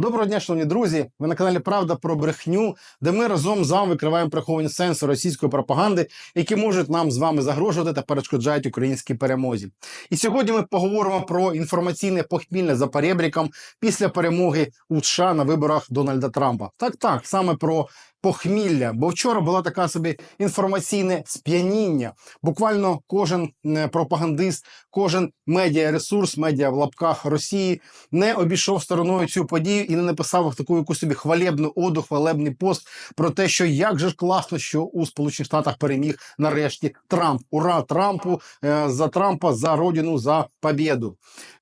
Доброго дня, шановні друзі. Ви на каналі Правда про брехню, де ми разом з вами викриваємо приховані сенси російської пропаганди, які можуть нам з вами загрожувати та перешкоджають українській перемозі. І сьогодні ми поговоримо про інформаційне похмільне за перебріком після перемоги у США на виборах Дональда Трампа. Так, так, саме про похмілля. Бо вчора була така собі інформаційне сп'яніння. Буквально кожен е, пропагандист, кожен медіаресурс, медіа в лапках Росії не обійшов стороною цю подію і не написав таку яку собі хвалебну оду, хвалебний пост про те, що як же ж класно, що у Сполучених Штатах переміг нарешті Трамп. Ура Трампу е, за Трампа, за родину, за побєду.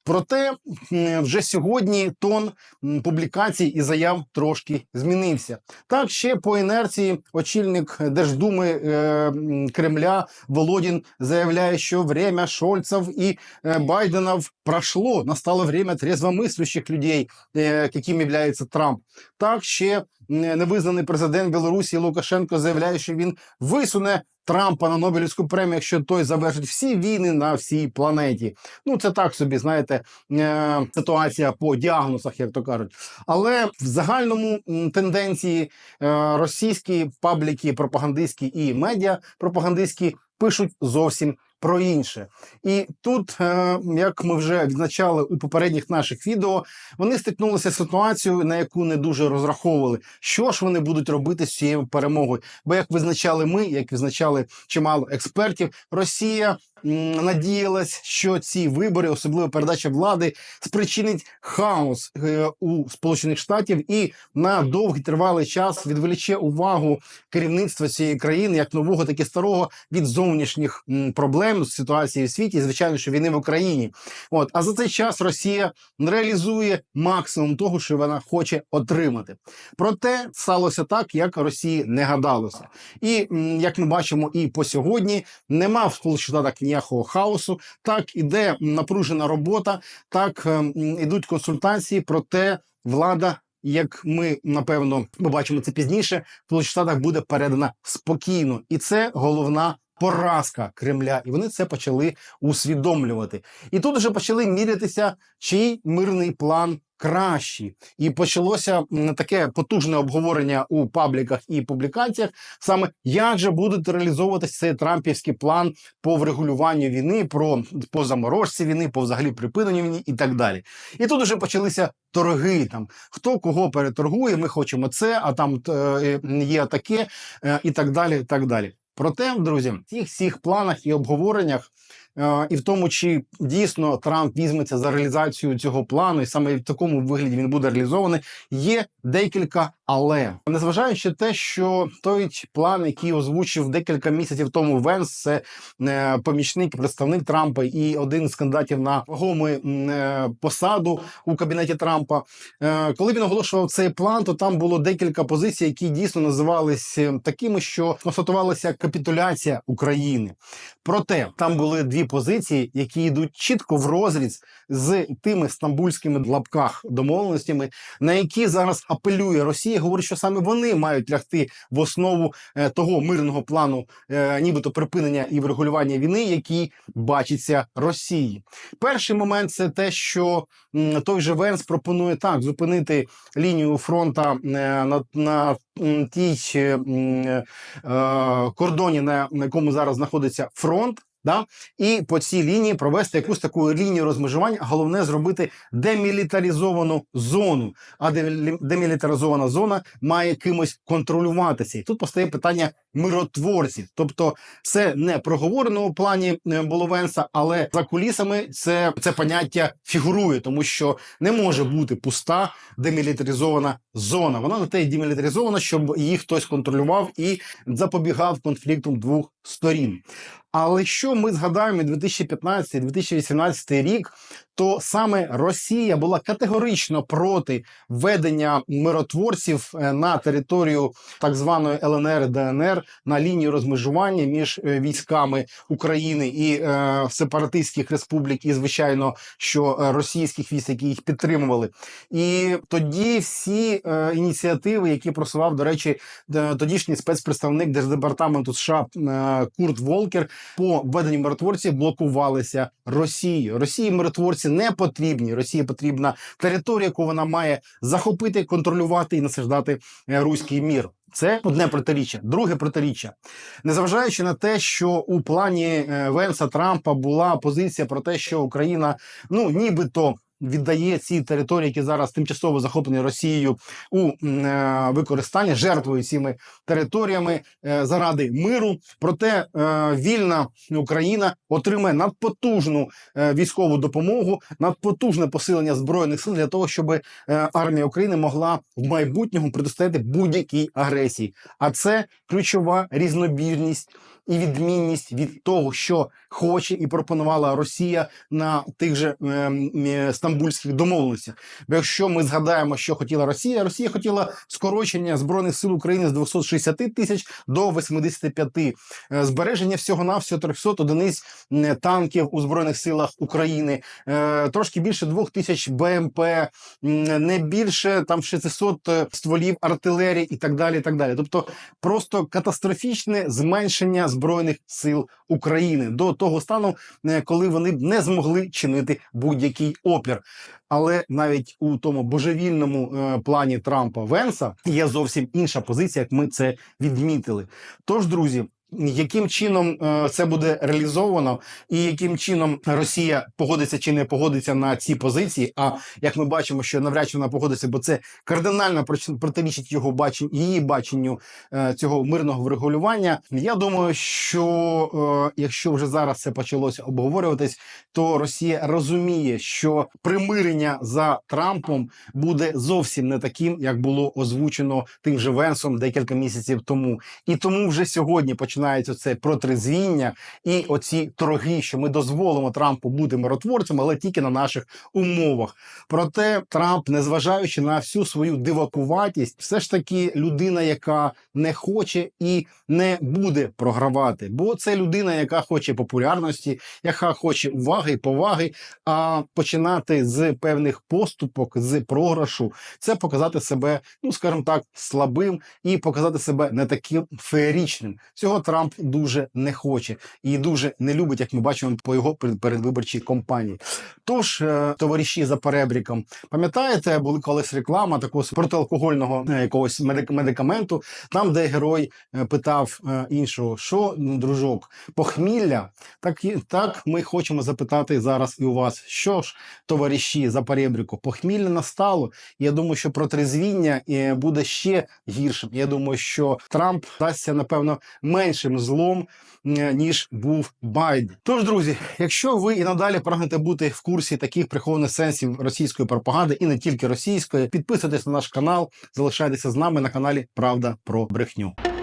Проте вже сьогодні тон публікацій і заяв трошки змінився. Так, ще по інерції очільник Держдуми е, Кремля Володін заявляє, що время Шольцев і е, Байденов пройшло. Настало время трезвомислящих людей, е, яким є Трамп. Так, ще невизнаний президент Білорусі Лукашенко заявляє, що він висуне Трампа на Нобелівську премію, якщо той завершить всі війни на всій планеті. Ну це так собі, знаєте, е, ситуація по діагнозах, як то кажуть. Але в загальному тенденції е, російські пабліки пропагандистські і медіа пропагандистські пишуть зовсім про інше. І тут, е, як ми вже відзначали у попередніх наших відео, вони стикнулися з ситуацією, на яку не дуже розраховували. Що ж вони будуть робити з цією перемогою? Бо як визначали ми, як визначали чимало експертів, Росія надіялась, що ці вибори, особливо передача влади, спричинить хаос е, у Сполучених Штатів і на довгий тривалий час відволіче увагу керівництва цієї країни, як нового, так і старого, від зовнішніх проблем ситуації в світі, звичайно, що війни в Україні. От а за цей час Росія реалізує максимум того, що вона хоче отримати. Проте сталося так, як Росії не гадалося. І як ми бачимо, і по сьогодні нема в Сполучених Штатах ніякого хаосу. Так іде напружена робота, так ідуть консультації. Проте влада. Як ми напевно побачимо це пізніше, в Штатах буде передана спокійно, і це головна поразка Кремля. І вони це почали усвідомлювати. І тут вже почали мірятися, чий мирний план кращий. І почалося таке потужне обговорення у пабліках і публікаціях, саме як же будуть реалізовуватися цей трампівський план по врегулювню війни, про по заморожці війни, по взагалі припиненню війни і так далі. І тут вже почалися торги. Там хто кого переторгує, ми хочемо це, а там е, є таке, е, і так далі. і так далі. Проте, друзі, в цих всіх планах і обговореннях, е, і в тому, чи дійсно Трамп візьметься за реалізацію цього плану, і саме в такому вигляді він буде реалізований, є декілька але незважаючи те, що той план, який озвучив декілька місяців тому Венс, це е, помічник, представник Трампа і один з кандидатів на вагому е, посаду у кабінеті Трампа. Е, коли він оголошував цей план, то там було декілька позицій, які дійсно називались е, такими, що констатувалася капітуляція України. Проте там були дві позиції, які йдуть чітко в розріз з тими стамбульськими лапках домовленостями, на які зараз апелює Росія. Говорить, що саме вони мають лягти в основу е, того мирного плану, е, нібито припинення і врегулювання війни, який бачиться Росії. Перший момент це те, що той же Венс пропонує так зупинити лінію фронта е, на, на тій кордоні, на якому зараз знаходиться фронт. Да? І по цій лінії провести якусь таку лінію розмежування. Головне зробити демілітаризовану зону. А демілітаризована зона має кимось контролюватися. І тут постає питання миротворців. Тобто, це не проговорено у плані е, було Венса, але за кулісами це, це поняття фігурує, тому що не може бути пуста демілітаризована зона. Вона на те демілітаризована, щоб її хтось контролював і запобігав конфліктам двох сторін. Але що ми згадаємо 2015-2018 рік, то саме Росія була категорично проти введення миротворців е, на територію так званої ЛНР ДНР на лінію розмежування між е, військами України і е, сепаратистських республік, і звичайно, що е, російських військ, які їх підтримували. І тоді всі е, ініціативи, які просував, до речі, тодішній спецпредставник держдепартаменту США е, Курт Волкер, по введенню миротворців блокувалися Росією. Росії миротворці не потрібні. Росії потрібна територія, яку вона має захопити, контролювати і насаждати е, руський мір. Це одне протиріччя. Друге протиріччя. Незважаючи на те, що у плані е, Венса Трампа була позиція про те, що Україна ну нібито. Віддає ці території, які зараз тимчасово захоплені Росією у е, використання, жертвує цими територіями е, заради миру. Проте е, вільна Україна отримає надпотужну військову допомогу, надпотужне посилення збройних сил для того, щоб армія України могла в майбутньому протистояти будь-якій агресії. А це ключова різнобірність і відмінність від того, що хоче і пропонувала Росія на тих же е, е, стамбульських домовленостях. Бо якщо ми згадаємо, що хотіла Росія, Росія хотіла скорочення збройних сил України з 260 тисяч до 85, е, збереження всього навсього 300 одиниць танків у збройних силах України, е, трошки більше 2 тисяч БМП, не більше там 600 е, стволів артилерії і так далі. І так далі. Тобто просто катастрофічне зменшення збройних сил України до того стану, е, коли вони б не змогли чинити будь-який опір. Але навіть у тому божевільному е, плані Трампа Венса є зовсім інша позиція, як ми це відмітили. Тож, друзі. Яким чином е, це буде реалізовано, і яким чином Росія погодиться чи не погодиться на ці позиції? А як ми бачимо, що навряд чи вона погодиться, бо це кардинально протирічить його баченню, її баченню е, цього мирного врегулювання. Я думаю, що е, якщо вже зараз це почалося обговорюватись, то Росія розуміє, що примирення за Трампом буде зовсім не таким, як було озвучено тим же Венсом декілька місяців тому. І тому вже сьогодні починається це протрезвіння і оці торги, що ми дозволимо Трампу бути миротворцем, але тільки на наших умовах. Проте Трамп, незважаючи на всю свою дивакуватість, все ж таки людина, яка не хоче і не буде програвати. Бо це людина, яка хоче популярності, яка хоче уваги і поваги. А починати з певних поступок, з програшу, це показати себе, ну скажімо так, слабим і показати себе не таким феєрічним. Цього Трамп дуже не хоче і дуже не любить, як ми бачимо по його перед- передвиборчій кампанії. Тож, е, товариші за перебріком, пам'ятаєте, були колись реклама такого протиалкогольного е, якогось медик- медикаменту, там, де герой е, питав іншого, що ну, дружок, похмілля. Так, так ми хочемо запитати зараз і у вас, що ж, товариші за перебріку, похмілля настало. Я думаю, що протрезвіння буде ще гіршим. Я думаю, що Трамп дасться, напевно, меншим злом, ніж був Байден. Тож, друзі, якщо ви і надалі прагнете бути в курсі таких прихованих сенсів російської пропаганди і не тільки російської, підписуйтесь на наш канал, залишайтеся з нами на каналі Правда про брехню.